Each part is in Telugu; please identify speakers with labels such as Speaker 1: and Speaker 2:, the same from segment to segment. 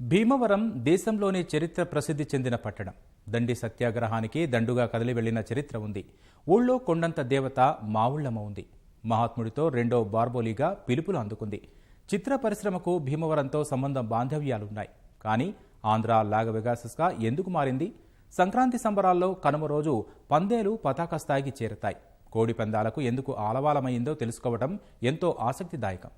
Speaker 1: భీమవరం దేశంలోనే చరిత్ర ప్రసిద్ధి చెందిన పట్టణం. దండి సత్యాగ్రహానికి దండుగా కదిలి వెళ్ళిన చరిత్ర ఉంది. ఊళ్ళో కొండంత దేవత మావుళ్ళమ్మ ఉంది. మహాత్ముడితో రెండో బార్బోలీగా పిలుపులు అందుకుంది. చిత్ర పరిశ్రమకు భీమవరంతో సంబంధం బాంధవ్యాలున్నాయి. కానీ ఆంధ్ర లాగవెగాసస్గా ఎందుకు మారింది? సంక్రాంతి సంబరాల్లో కనుమ రోజు పందేలు పతాక స్థాయికి చేరతాయి. కోడి పందాలకు ఎందుకు ఆలవాలమైందో తెలుసుకోవడం ఎంతో ఆసక్తిదాయకం.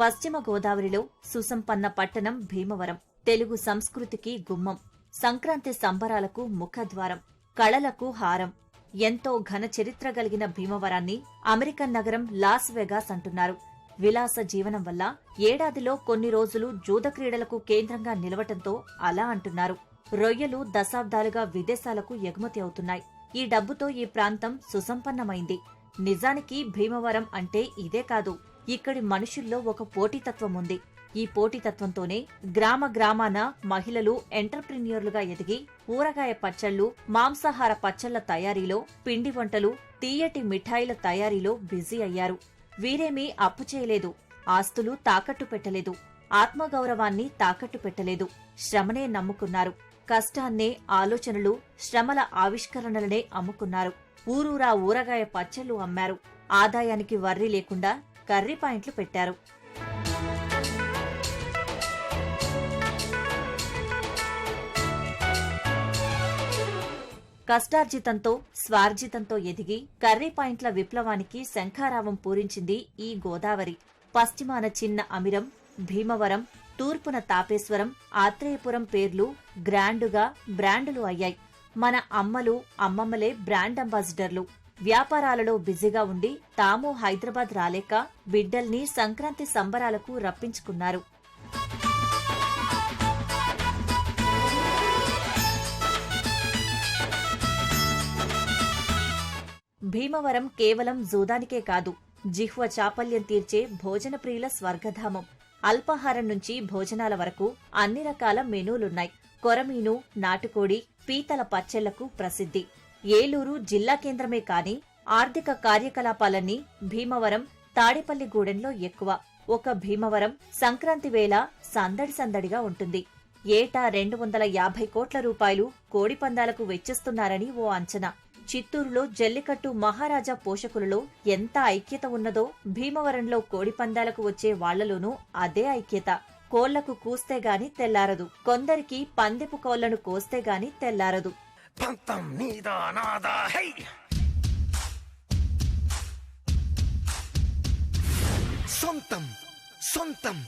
Speaker 2: పశ్చిమ గోదావరిలో సుసంపన్న పట్టణం భీమవరం తెలుగు సంస్కృతికి గుమ్మం సంక్రాంతి సంబరాలకు ముఖద్వారం కళలకు హారం. ఎంతో ఘన చరిత్ర కలిగిన భీమవరాన్ని అమెరికన్ నగరం లాస్ వెగాస్ అంటున్నారు. విలాస జీవనం వల్ల ఏడాదిలో కొన్ని రోజులు జూద క్రీడలకు కేంద్రంగా నిలవటంతో అలా అంటున్నారు. రొయ్యలు దశాబ్దాలుగా విదేశాలకు ఎగుమతి అవుతున్నాయి. ఈ డబ్బుతో ఈ ప్రాంతం సుసంపన్నమైంది. నిజానికి భీమవరం అంటే ఇదే కాదు. ఇక్కడి మనుషుల్లో ఒక పోటీతత్వం ఉంది. ఈ పోటీతత్వంతోనే గ్రామ గ్రామాన మహిళలు ఎంటర్ప్రిన్యూర్లుగా ఎదిగి ఊరగాయ పచ్చళ్ళు మాంసాహార పచ్చళ్ళ తయారీలో పిండి వంటలు తీయటి మిఠాయిల తయారీలో బిజీ అయ్యారు. వీరేమీ అప్పు చేయలేదు ఆస్తులు తాకట్టు పెట్టలేదు ఆత్మగౌరవాన్ని తాకట్టు పెట్టలేదు శ్రమనే నమ్ముకున్నారు. కష్టాన్నే ఆలోచనలు శ్రమల ఆవిష్కరణలనే అమ్ముకున్నారు. ఊరూరా ఊరగాయ పచ్చళ్ళు అమ్మారు. ఆదాయానికి వర్రి లేకుండా కర్రీ పాయింట్లు పెట్టారు. కష్టార్జితంతో స్వార్జితంతో ఎదిగి కర్రీ పాయింట్ల విప్లవానికి శంఖారావం పూరించింది ఈ గోదావరి. పశ్చిమాన చిన్న అమిరం భీమవరం తూర్పున తాపేశ్వరం ఆత్రేయపురం పేర్లు గ్రాండుగా బ్రాండులు అయ్యాయి. మన అమ్మలు అమ్మమ్మలే బ్రాండ్ అంబాసిడర్లు. వ్యాపారాలలో బిజీగా ఉండి తాము హైదరాబాద్ రాలేక బిడ్డల్ని సంక్రాంతి సంబరాలకు రప్పించుకున్నారు. భీమవరం కేవలం జూదానికే కాదు జిహ్వ చాపల్యం తీర్చే భోజన ప్రియుల స్వర్గధామం. అల్పాహారం నుంచి భోజనాల వరకు అన్ని రకాల మెనూలున్నాయి. కొరమీను నాటుకోడి పీతల పచ్చళ్ళకు ప్రసిద్ధి. ఏలూరు జిల్లా కేంద్రమే కాని ఆర్థిక కార్యకలాపాలన్నీ భీమవరం తాడేపల్లిగూడెంలో ఎక్కువ. ఒక భీమవరం సంక్రాంతి వేళ సందడి సందడిగా ఉంటుంది. ఏటా రెండు వందల యాభై కోట్ల రూపాయలు కోడిపందాలకు వెచ్చిస్తున్నారని ఓ అంచనా. చిత్తూరులో జల్లికట్టు మహారాజా పోషకులలో ఎంత ఐక్యత ఉన్నదో భీమవరంలో కోడిపందాలకు వచ్చే వాళ్ళలోనూ అదే ఐక్యత. కోళ్ళకు కూస్తే గాని తెల్లారదు. కొందరికి పందెపు కోళ్ళను కోస్తే గాని తెల్లారదు.
Speaker 3: పంతం నీదా నాదా హై సొంతం సొంతం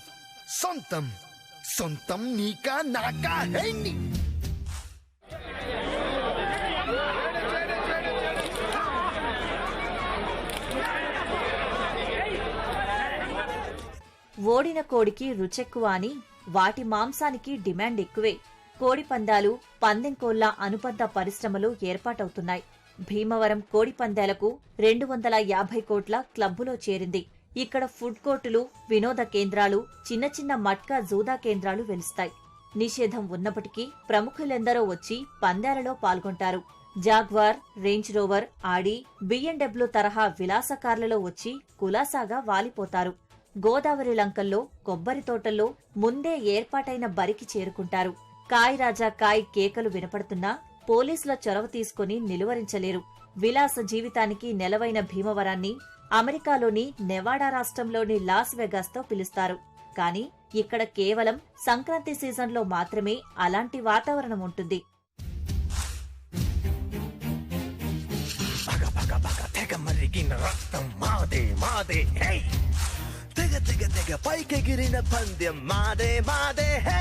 Speaker 3: సొంతం సొంతం నీకా నాకా హై నీ
Speaker 2: ఓడిన కోడికి రుచెక్కువ అని వాటి మాంసానికి డిమాండ్ ఎక్కువే. కోడిపందాలు పందెంకోళ్ళ పందెం అనుబంధ పరిశ్రమలు ఏర్పాటవుతున్నాయి. భీమవరం కోడిపందాలకు రెండు వందల యాభై కోట్ల క్లబ్బులో చేరింది. ఇక్కడ ఫుడ్ కోర్టులు వినోద కేంద్రాలు చిన్న చిన్న మట్కా జూదా కేంద్రాలు వెలుస్తాయి. నిషేధం ఉన్నప్పటికీ ప్రముఖులెందరో వచ్చి పందాలలో పాల్గొంటారు. Jaguar Range Rover Audi BMW తరహా విలాస కార్లలో వచ్చి కులాసాగా వాలిపోతారు. గోదావరి లంకల్లో కొబ్బరి తోటల్లో ముందే ఏర్పాటైన బరికి చేరుకుంటారు. కాయ్ రాజా కాయ్ కేకలు వినపడుతున్నా పోలీసుల చొరవ తీసుకుని నిలువరించలేరు. విలాస జీవితానికి నెలవైన భీమవరాన్ని అమెరికాలోని నెవాడా రాష్ట్రంలోని లాస్ వెగాస్తో పిలుస్తారు. కానీ ఇక్కడ కేవలం సంక్రాంతి సీజన్లో మాత్రమే అలాంటి వాతావరణం ఉంటుంది.
Speaker 3: మరిగిన రక్తం మాదే మాదే హై! తెగ తెగ తెగ పైకెగిరిన పందెం మాదే మాదే హే!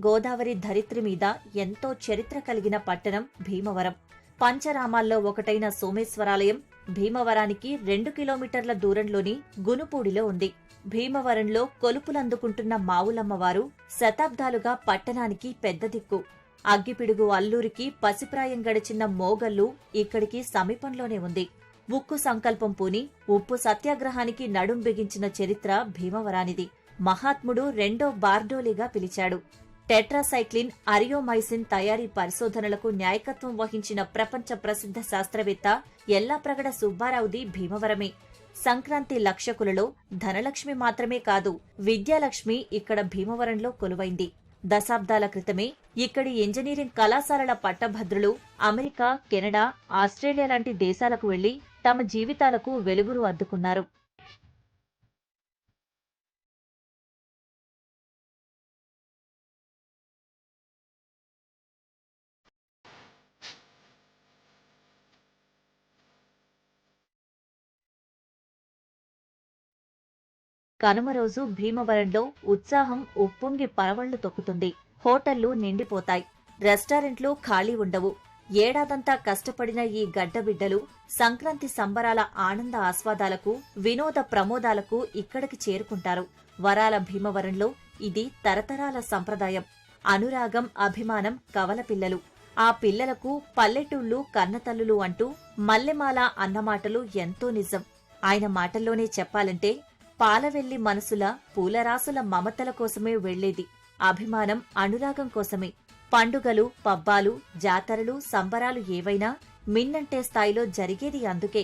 Speaker 2: గోదావరి ధరిత్రి మీద ఎంతో చరిత్ర కలిగిన పట్టణం భీమవరం. పంచరామాల్లో ఒకటైన సోమేశ్వరాలయం భీమవరానికి రెండు కిలోమీటర్ల దూరంలోని గునుపూడిలో ఉంది. భీమవరంలో కొలుపులందుకుంటున్న మావులమ్మవారు శతాబ్దాలుగా పట్టణానికి పెద్ద దిక్కు. అగ్గిపిడుగు అల్లూరికి పసిప్రాయం గడిచిన మోగల్లు ఇక్కడికి సమీపంలోనే ఉంది. ఉక్కు సంకల్పం పూని ఉప్పు సత్యాగ్రహానికి నడుం బిగించిన చరిత్ర భీమవరానిది. మహాత్ముడు రెండో బార్డోలీగా పిలిచాడు. టెట్రాసైక్లిన్ అరియోమైసిన్ తయారీ పరిశోధనలకు న్యాయకత్వం వహించిన ప్రపంచ ప్రసిద్ధ శాస్త్రవేత్త ఎల్లాప్రగడ సుబ్బారావుది భీమవరమే. సంక్రాంతి లక్షకులలో ధనలక్ష్మి మాత్రమే కాదు విద్యాలక్ష్మి ఇక్కడ భీమవరంలో కొలువైంది. దశాబ్దాల క్రితమే ఇక్కడి ఇంజనీరింగ్ కళాశాలల పట్టభద్రులు అమెరికా కెనడా ఆస్ట్రేలియా లాంటి దేశాలకు వెళ్ళి తమ జీవితాలకు వెలుగురు అద్దుకున్నారు. కనుమ రోజు భీమవరంలో ఉత్సాహం ఉప్పొంగి పరవళ్ళు తొక్కుతుంది. హోటళ్ళు నిండిపోతాయి. రెస్టారెంట్లు ఖాళీ ఉండవు. ఏడాదంతా కష్టపడిన ఈ గడ్డబిడ్డలు సంక్రాంతి సంబరాల ఆనంద ఆస్వాదాలకు వినోద ప్రమోదాలకు ఇక్కడికి చేరుకుంటారు. వరాల భీమవరంలో ఇది తరతరాల సంప్రదాయం. అనురాగం అభిమానం కవల పిల్లలు. ఆ పిల్లలకు పల్లెటూళ్ళు కన్నతల్లులు అంటూ మల్లెమాల అన్నమాటలు ఎంతో నిజం. ఆయన మాటల్లోనే చెప్పాలంటే పాలవెల్లి మనసుల పూలరాసుల మమతల కోసమే వెళ్ళేది అభిమానం అనురాగం కోసమే. పండుగలు పబ్బాలు జాతరలు సంబరాలు ఏవైనా మిన్నంటే స్థాయిలో జరిగేది అందుకే.